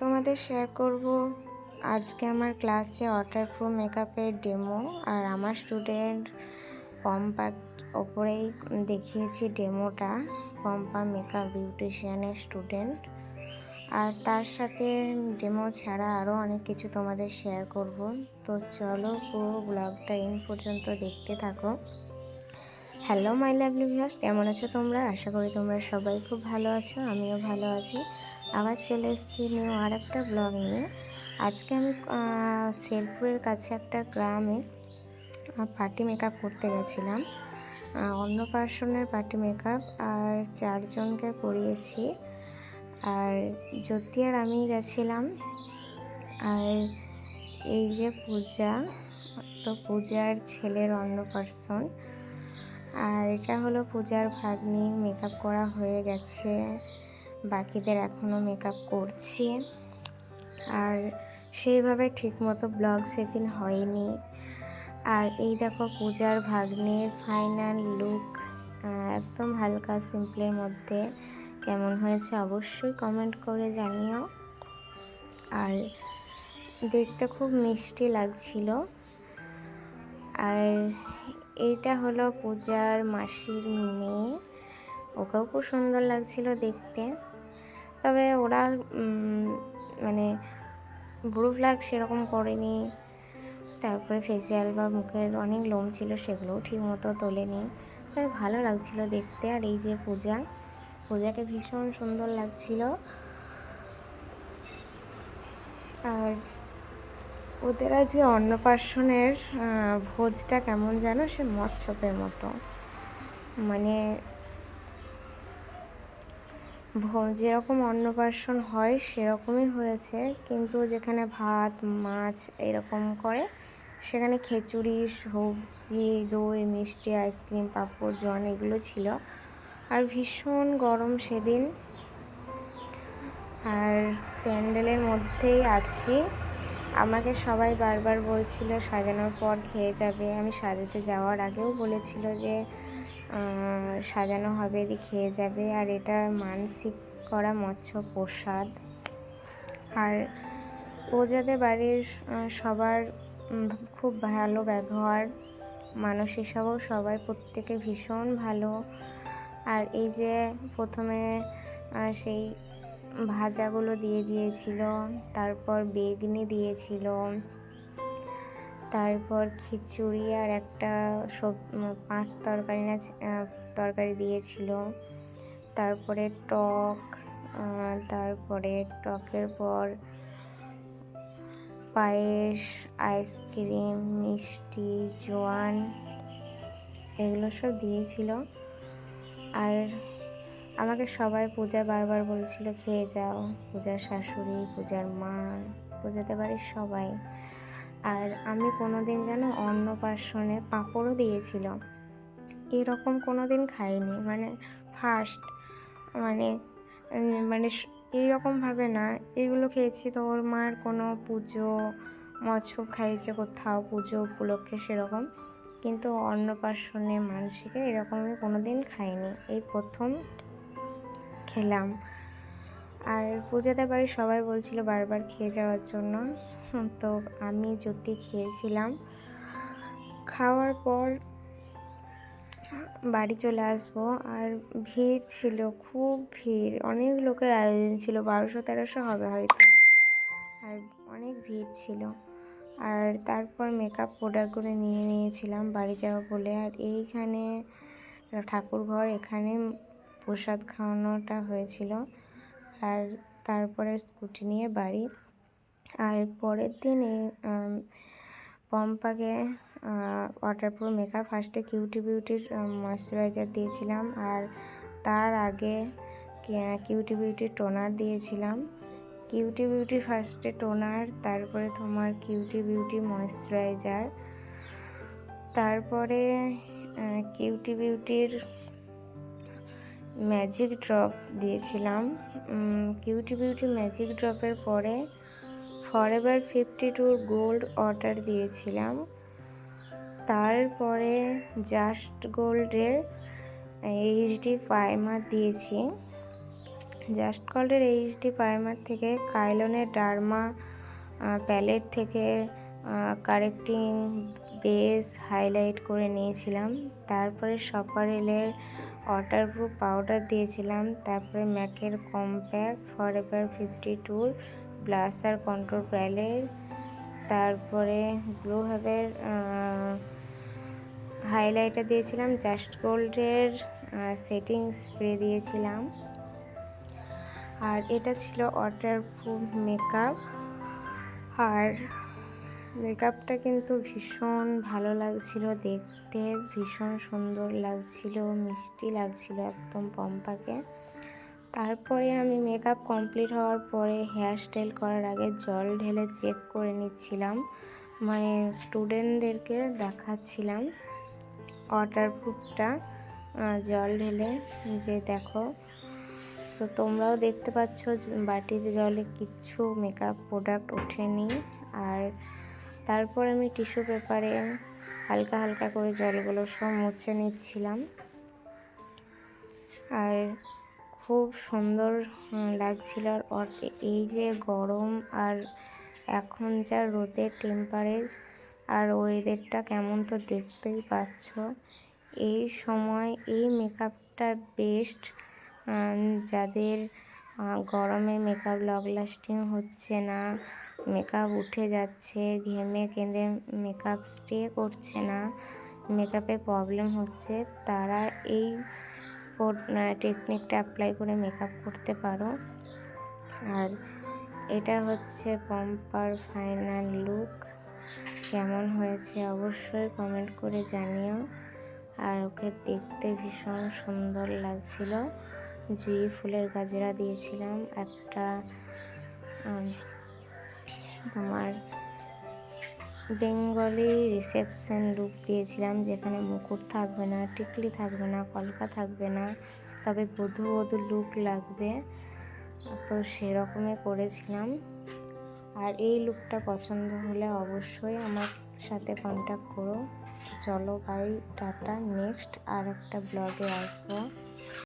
তোমাদের শেয়ার করব আজকে আমার ক্লাসে ওয়াটার প্রুফ মেকআপের ডেমো আর আমার স্টুডেন্ট পম্পা ওপরেই দেখিয়েছি ডেমোটা পম্পা মেকআপ বিউটিশিয়ানের স্টুডেন্ট আর তার সাথে ডেমো ছাড়া আরও অনেক কিছু তোমাদের শেয়ার করব তো চলো পুরো ব্লগটা ইন পর্যন্ত দেখতে থাকো। হ্যালো মাই লাভলি ভিউয়ার্স কেমন আছো তোমরা? আশা করি তোমরা সবাই খুব ভালো আছো, আমিও ভালো আছি। আবার চলে এসেছি নিউ আর একটা ব্লগ নিয়ে। আজকে আমি শেরপুরের কাছে একটা গ্রামে পার্টি মেকআপ করতে গেছিলাম। অন্নপ্রাশনের পার্টি মেকআপ আর চারজনকে করিয়েছি। আর জ্যোতি আর আমি গেছিলাম। আর এই যে পূজা, তো পূজার ছেলের অন্নপ্রাশন আর এটা হলো পূজার ভাগ্নি মেকআপ করা হয়ে গেছে। বাকিদের এখনও মেকআপ করছি। আর সেইভাবে ঠিকমতো ব্লগ সেদিন হয়নি। আর এই দেখো পূজার ভাগ্নের ফাইনাল লুক একদম হালকা সিম্পলের মধ্যে। কেমন হয়েছে অবশ্যই কমেন্ট করে জানিও। আর দেখতে খুব মিষ্টি লাগছিল। আর এইটা হলো পূজার মাসির মেয়ে। ওকেও খুব সুন্দর লাগছিল দেখতে। তবে ওরা মানে ব্রু ফ্ল্যাগ সেরকম করেনি। তারপরে ফেসিয়াল বা মুখের অনেক লোম ছিল, সেগুলোও ঠিক মতো তোলেনি। তবে ভালো লাগছিল দেখতে। আর এই যে পূজা, পূজাকে ভীষণ সুন্দর লাগছিল। আর ওদের আজকে অন্নপ্রাশনের ভোজটা কেমন যেন সে মৎস্যপের মতো। মানে যেরকম অন্নপ্রাশন হয় সেরকমই হয়েছে। কিন্তু যেখানে ভাত, মাছ এরকম করে, সেখানে খিচুড়ি, সবজি, দই, মিষ্টি, আইসক্রিম, পাঁপড় জন এগুলো ছিল। আর ভীষণ গরম সেদিন। আর প্যান্ডেলের মধ্যেই আছি। আমাকে সবাই বারবার বলছিল, সাজানোর পর খেয়ে যাবে। আমি সাজাতে যাওয়ার আগেও বলেছিল যে সাজানো হবে খেয়ে যাবে। আর এটা মানসিক করা মৎস্য প্রসাদ আর ও যাদের বাড়ির সবার খুব ভালো ব্যবহার, মানুষ হিসাবেও সবাই প্রত্যেকে ভীষণ ভালো। আর এই যে প্রথমে সেই ভাজাগুলো দিয়ে দিয়েছিল, তারপর বেগনি দিয়েছিল, তারপর খিচুড়ি আর একটা সব পাঁচ তরকারি না তরকারি দিয়েছিল, তারপরে টক তারপরে টকের পর পায়েস, আইসক্রিম, মিষ্টি, জোয়ান, এগুলো সব দিয়েছিল। আর আমাকে সবাই পূজা বারবার বলছিল, খেয়ে যাও। পূজার শাশুড়ি, পূজার মা, পূজাতে বাড়ির সবাই। আর আমি কোনো দিন যেন অন্নপ্রাশনে পাঁপড়ও দিয়েছিল। এরকম কোনো দিন খাইনি। মানে ফার্স্ট মানে মানে এইরকমভাবে না, এগুলো খেয়েছি তো ওর মার কোনো পুজো মৎস্য খাইয়েছে কোথাও, পুজো উপলক্ষে সেরকম। কিন্তু অন্নপ্রাশনে মানসিকে এরকম আমি কোনো দিন খাইনি। এই প্রথম খেলাম। আর পূজাতে বাড়ি সবাই বলছিল বারবার খেয়ে যাওয়ার জন্য। তো আমি যদি খেয়েছিলাম। খাওয়ার পর বাড়ি চলে আসব। আর ভিড় ছিল, খুব ভিড়। অনেক লোকের আয়োজন ছিল, বারোশো, তেরোশো হবে হয়তো। আর অনেক ভিড় ছিল। আর তারপর মেকআপ প্রোডাক্টগুলো নিয়ে নিয়েছিলাম বাড়ি যাওয়া বলে। আর এইখানে ঠাকুরঘর, এখানে প্রসাদ খাওয়ানোটা হয়েছিল আর তারপরে স্কুটি নিয়ে বাড়ি। আর পরের দিন পম্পাকে ওয়াটারপ্রুফ মেকআপ ফার্স্টে কিউটি বিউটির ময়শ্চারাইজার দিয়েছিলাম আর তার আগে কিউটি বিউটির টোনার দিয়েছিলাম। কিউটি বিউটি ফার্স্টে টোনার তারপরে তোমার কিউটি বিউটি ময়শ্চারাইজার তারপরে কিউটি বিউটির ম্যাজিক ড্রপ দিয়েছিলাম। কিউটি বিউটি ম্যাজিক ড্রপের পরে ফরএভার ফিফটি টুর গোল্ড অর্ডার দিয়েছিলাম। তারপরে জাস্ট গোল্ডের এইচডি প্রাইমার দিয়েছি। জাস্ট কল্ডের এইচডি প্রাইমার থেকে কাইলনের ডার্মা প্যালেট থেকে কারেক্টিং বেস হাইলাইট করে নিয়েছিলাম। তারপরে সপারেলের ওয়াটারপ্রুফ পাউডার দিয়েছিলাম, তারপরে ম্যাকের কম্প্যাক্ট ফর এভার ফিফটি টুর ব্লাসার কন্ট্রোল প্যালেট, তারপরে ব্লু হাবের হাইলাইটার দিয়েছিলাম, জাস্ট গোল্ডের সেটিং স্প্রে দিয়েছিলাম। আর এটা ছিল ওয়াটারপ্রুফ মেকআপ। আর মেকআপটা কিন্তু ভীষণ ভালো লাগছিল, দেখতে ভীষণ সুন্দর লাগছিল, মিষ্টি লাগছিল একদম পম্পাকে। তারপরে আমি মেকআপ কমপ্লিট হওয়ার পরে হেয়ার স্টাইল করার আগে জল ঢেলে চেক করে নিচ্ছিলাম মানে স্টুডেন্টদেরকে দেখাচ্ছিলাম ওয়াটারপ্রুফটা জল ঢেলে যে দেখো, তো তোমরাও দেখতে পাচ্ছ বাটির জলে কিচ্ছু মেকআপ প্রোডাক্ট ওঠেনি, আর তারপর আমি টিস্যু পেপারে হালকা হালকা করে জলগুলো সব মুছে নিচ্ছিলাম। আর খুব সুন্দর লাগছিল। আর এই যে গরম আর এখন যা রোদের টেম্পারেজ আর ওয়েদারটা কেমন তো দেখতেই পাচ্ছ। এই সময় এই মেকআপটা বেস্ট যাদের গরমে মেকআপ লং লাস্টিং হচ্ছে না মেকআপ উঠে যাচ্ছে, ঘেমে কেঁদে মেকআপ স্টে করছে না, মেকআপে প্রবলেম হচ্ছে, তারা এই টেকনিকটা অ্যাপ্লাই করে মেকআপ করতে পারো। আর এটা হচ্ছে পম্পার ফাইনাল লুক কেমন হয়েছে অবশ্যই কমেন্ট করে জানিও। আর ওকে দেখতে ভীষণ সুন্দর লাগছিল। জুঁই ফুলের গাজরা দিয়েছিলাম। একটা তোমার বেঙ্গলি রিসেপশন লুক দিয়েছিলাম, যেখানে মুকুট থাকবে না, টিকলি থাকবে না, কলকা থাকবে না, তবে বধু বধু লুক লাগবে। তো সেরকমই করেছিলাম। আর এই লুকটা পছন্দ হলে অবশ্যই আমার সাথে কন্ট্যাক্ট করো। চলো বাই টাটা নেক্সট আর একটা ব্লগে আসব।